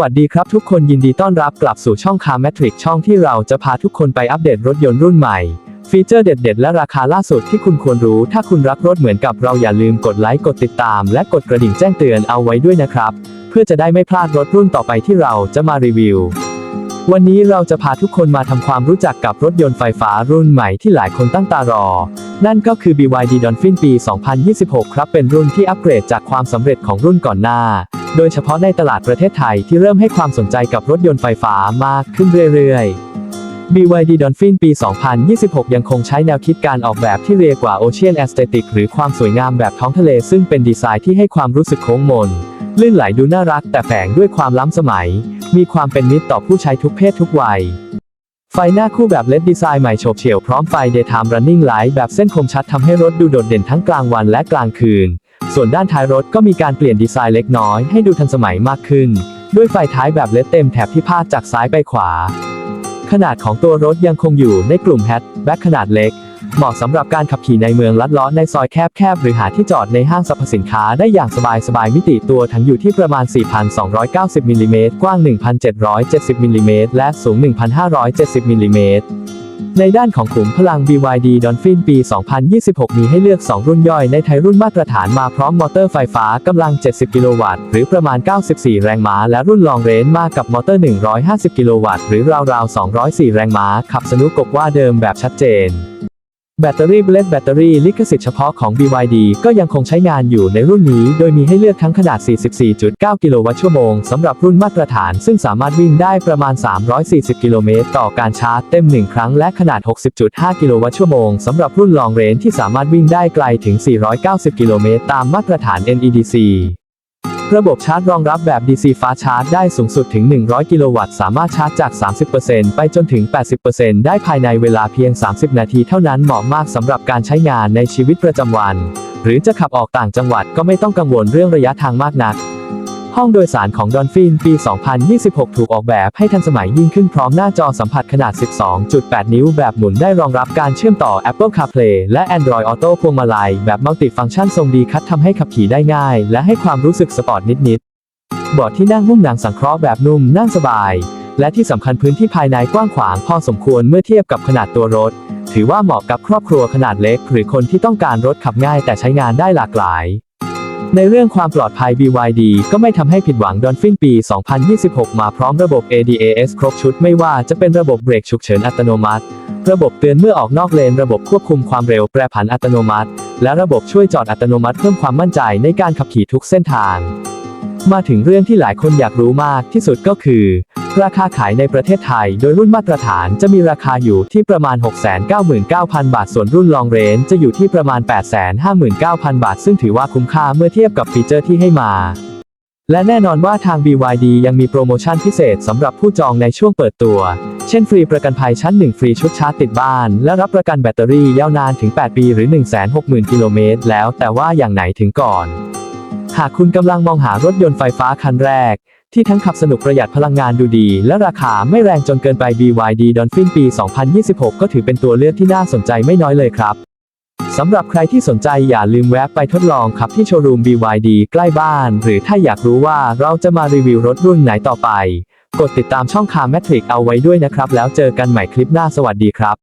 วัสดีครับทุกคนยินดีต้อนรับกลับสู่ช่องคา r มทริกช่องที่เราจะพาทุกคนไปอัปเดตรถยนต์รุ่นใหม่ ฟีเจอร์เด็ด ๆ และราคาล่าสุดที่คุณควรรู้ ถ้าคุณรักรถเหมือนกับเราอย่าลืมกดไลค์กดติดตาม และกดกระดิ่งแจ้งเตือนเอาไว้ด้วยนะครับ เพื่อจะได้ไม่พลาดรถรุ่นต่อไปที่เราจะมารีวิว วันนี้เราจะพาทุกคนมาทำความรู้จักกับรถยนต์ไฟฟ้ารุ่นใหม่ที่หลายคนตั้งตารอ นั่นก็คือ BYD Dolphin ปี 2026 ครับเป็นรุ่นที่อัปเกรดจากความสำเร็จของรุ่นก่อนหน้า โดยเฉพาะในตลาดประเทศไทยที่เริ่มให้ความสนใจกับรถยนต์ไฟฟ้ามากขึ้นเรื่อยๆ BYD Dolphin ปี 2026 ยังคงใช้แนวคิดการออกแบบที่เรียกว่า Ocean Aesthetic หรือความสวยงามแบบท้องทะเล ซึ่งเป็นดีไซน์ที่ให้ความรู้สึกโค้งมน ลื่นไหลดูน่ารักแต่แฝงด้วยความล้ำสมัย มีความเป็นมิตรต่อผู้ใช้ทุกเพศทุกวัย ไฟหน้าคู่แบบ LED ดีไซน์ใหม่โฉบเฉี่ยวพร้อมไฟ Daytime Running Light แบบเส้นคมชัดทำให้รถดูโดดเด่นทั้งกลางวันและกลางคืน ส่วนด้านท้ายรถก็มีการเปลี่ยนดีไซน์เล็กน้อยให้ดูทันสมัยมากขึ้น ด้วยไฟท้ายแบบ LED เต็มแถบที่พาดจากซ้ายไปขวา ขนาดของตัวรถยังคงอยู่ในกลุ่มแฮชแบ็คขนาดเล็ก เหมาะสำหรับการขับขี่ในเมืองลัดล้อในซอยแคบๆ หรือหาที่จอดในห้างสรรพสินค้าได้อย่างสบายๆมิติตัวถังอยู่ที่ประมาณ 4,290มิลลิเมตรกว้าง 1,770มิลลิเมตรและสูง 1,570มิลลิเมตร ในด้านของขุมพลัง BYD Dolphin ปี 2026 มีให้เลือก 2 รุ่นย่อยในไทยรุ่นมาตรฐานมาพร้อมมอเตอร์ไฟฟ้ากำลัง 70 กิโลวัตต์ หรือประมาณ 94 แรงม้า และรุ่นลองเรนมากับมอเตอร์ 150 กิโลวัตต์ หรือราวๆ 204 แรงม้า ขับสนุกกว่าเดิมแบบชัดเจน แบตเตอรี่เบลดแบตเตอรี่ลิขสิทธิ์เฉพาะของ BYD ก็ยังคงใช้งานอยู่ในรุ่นนี้ โดยมีให้เลือกทั้งขนาด 44.9 กิโลวัตต์ชั่วโมงสำหรับรุ่นมาตรฐาน ซึ่งสามารถวิ่งได้ประมาณ 340 กิโลเมตรต่อการชาร์จเต็ม 1 ครั้งและขนาด 60.5 กิโลวัตต์ชั่วโมงสำหรับรุ่นลองเรนที่สามารถวิ่งได้ไกลถึง 490 กิโลเมตรตามมาตรฐาน NEDC ระบบชาร์จรองรับแบบ DC ฟ้าชาร์จได้สูงสุดถึง 100 กิโลวัตต์ สามารถชาร์จจาก 30%ไปจนถึง 80%ได้ภายในเวลาเพียง 30 นาทีเท่านั้นเหมาะมากสำหรับการใช้งานในชีวิตประจำวัน หรือจะขับออกต่างจังหวัดก็ไม่ต้องกังวลเรื่องระยะทางมากนัก ห้องโดยสารของ Dolphin ปี 2026 ถูกออกแบบให้ทันสมัยยิ่งขึ้นพร้อมหน้าจอสัมผัสขนาด 12.8 นิ้วแบบหมุนได้รองรับการเชื่อมต่อ Apple CarPlay และ Android Auto พวงมาลัย แบบมัลติฟังก์ชันทรงดีคัดทำให้ขับขี่ได้ง่าย และให้ความรู้สึกสปอร์ตนิดๆเบาะที่นั่งหุ้มหนังสังเคราะห์แบบนุ่มนั่งสบาย และที่สำคัญพื้นที่ภายในกว้างขวางพอสมควรเมื่อเทียบกับขนาดตัวรถ ถือว่าเหมาะกับครอบครัวขนาดเล็ก หรือคนที่ต้องการรถขับง่ายแต่ใช้งานได้หลากหลาย ในเรื่องความปลอดภัย BYD ก็ไม่ทำให้ผิดหวังดอนฟินปี 2026 มาพร้อมระบบ ADAS ครบชุดไม่ว่าจะเป็นระบบเบรกฉุกเฉินอัตโนมัติ ระบบเตือนเมื่อออกนอกเลน ระบบควบคุมความเร็วแปรผันอัตโนมัติ และระบบช่วยจอดอัตโนมัติเพิ่มความมั่นใจในการขับขี่ทุกเส้นทาง มาถึงเรื่องที่หลายคนอยากรู้มากที่สุดก็คือ ราคาขายในประเทศไทย โดยรุ่นมาตรฐานจะมีราคาอยู่ที่ประมาณ 699,000 บาท ส่วนรุ่นลองเรนจะอยู่ที่ประมาณ 859,000 บาท ซึ่งถือว่าคุ้มค่าเมื่อเทียบกับฟีเจอร์ที่ให้มา และแน่นอนว่าทาง BYD ยังมีโปรโมชั่นพิเศษสำหรับผู้จองในช่วงเปิดตัว เช่นฟรีประกันภัยชั้น 1 ฟรีชุดชาร์จติดบ้าน และรับประกันแบตเตอรี่ยาวนานถึง 8 ปีหรือ 160,000 กิโลเมตรแล้วแต่ว่าอย่างไหนถึงก่อนหากคุณกำลังมองหารถยนต์ไฟฟ้าคันแรก ที่ทั้งขับสนุกประหยัดพลังงานดูดี และราคาไม่แรงจนเกินไป BYD Dolphin ปี 2026 ก็ถือเป็นตัวเลือกที่น่าสนใจไม่น้อยเลยครับสำหรับใครที่สนใจอย่าลืมแวะไปทดลองขับที่โชว์รูม BYD ใกล้บ้าน หรือถ้าอยากรู้ว่าเราจะมารีวิวรถรุ่นไหนต่อไป กดติดตามช่องคา r แมทริกเอาไว้ด้วยนะครับ แล้วเจอกันใหม่คลิปหน้าสวัสดีครับ